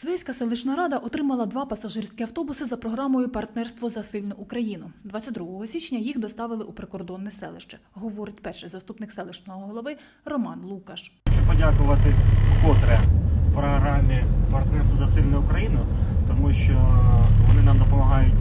Свейська селищна рада отримала два пасажирські автобуси за програмою Партнерство за сильну Україну. 22 січня їх доставили у прикордонне селище, говорить перший заступник селищного голови Роман Лукаш. Хочу подякувати вкотре програмі Партнерство за сильну Україну, тому що вони нам допомагають.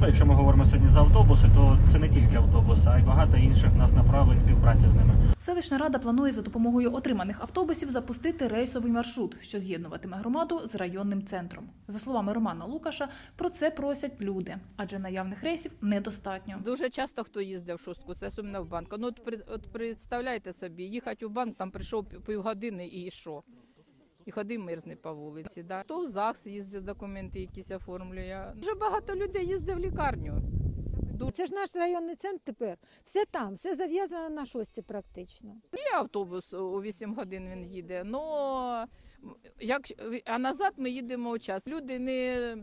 Ну, якщо ми говоримо сьогодні за автобуси, то це не тільки автобуси, а й багато інших нас направлень співпраці з ними. Селищна рада планує за допомогою отриманих автобусів запустити рейсовий маршрут, що з'єднуватиме громаду з районним центром. За словами Романа Лукаша, про це просять люди, адже наявних рейсів недостатньо. Дуже часто хто їздив в шостку, це сумно в банк. Ну от, от представляйте собі, їхати в банк, там прийшов пів- півгодини і що? І ходив мерзне по вулиці. Да? То в ЗАГС їздив, документи якісь оформлює. Дуже багато людей їздив в лікарню. Це ж наш районний центр тепер. Все там, все зав'язано на шості практично. Є автобус у 8 годин він їде. Ну як а назад ми їдемо у час. Люди не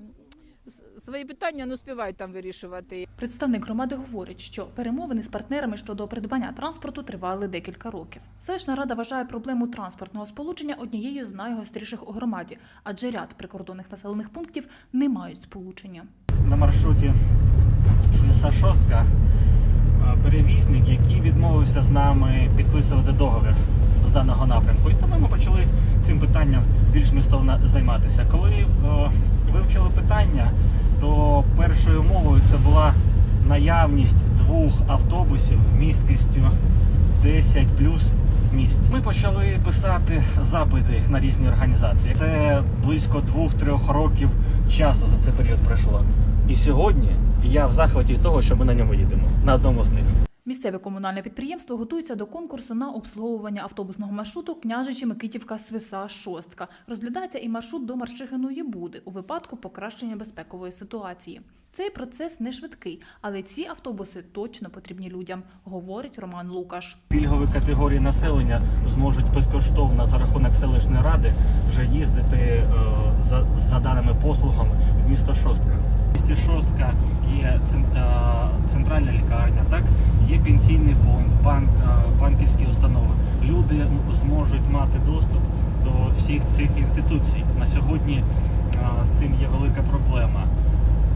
свої питання не успівають там вирішувати. Представник громади говорить, що перемовини з партнерами щодо придбання транспорту тривали декілька років. Селищна рада вважає проблему транспортного сполучення однією з найгостріших у громаді, адже ряд прикордонних населених пунктів не мають сполучення. Маршруті Свіса Шостка е, перевізник, який відмовився з нами підписувати договір з даного напрямку. І тому ми почали цим питанням більш змістовно займатися. Коли е, вивчили питання, то першою умовою це була наявність двох автобусів місткістю 10 плюс місць. Ми почали писати запити на різні організації. Це близько двох-трьох років часу за цей період пройшло. І сьогодні я в захваті того, що ми на ньому їдемо на одному з них. Місцеве комунальне підприємство готується до конкурсу на обслуговування автобусного маршруту княжичі Микитівка Свиса Шостка. Розглядається і маршрут до Маршихиної Буди у випадку покращення безпекової ситуації. Цей процес не швидкий, але ці автобуси точно потрібні людям, говорить Роман Лукаш. Пільгові категорії населення зможуть безкоштовно за рахунок селищної ради вже їздити даними послугами в місто Шостка. В місті Шостка є е, центральна лікарня, так є пенсійний фонд, банк, е, банківські установи. Люди зможуть мати доступ до всіх цих інституцій. На сьогодні е, з цим є велика проблема.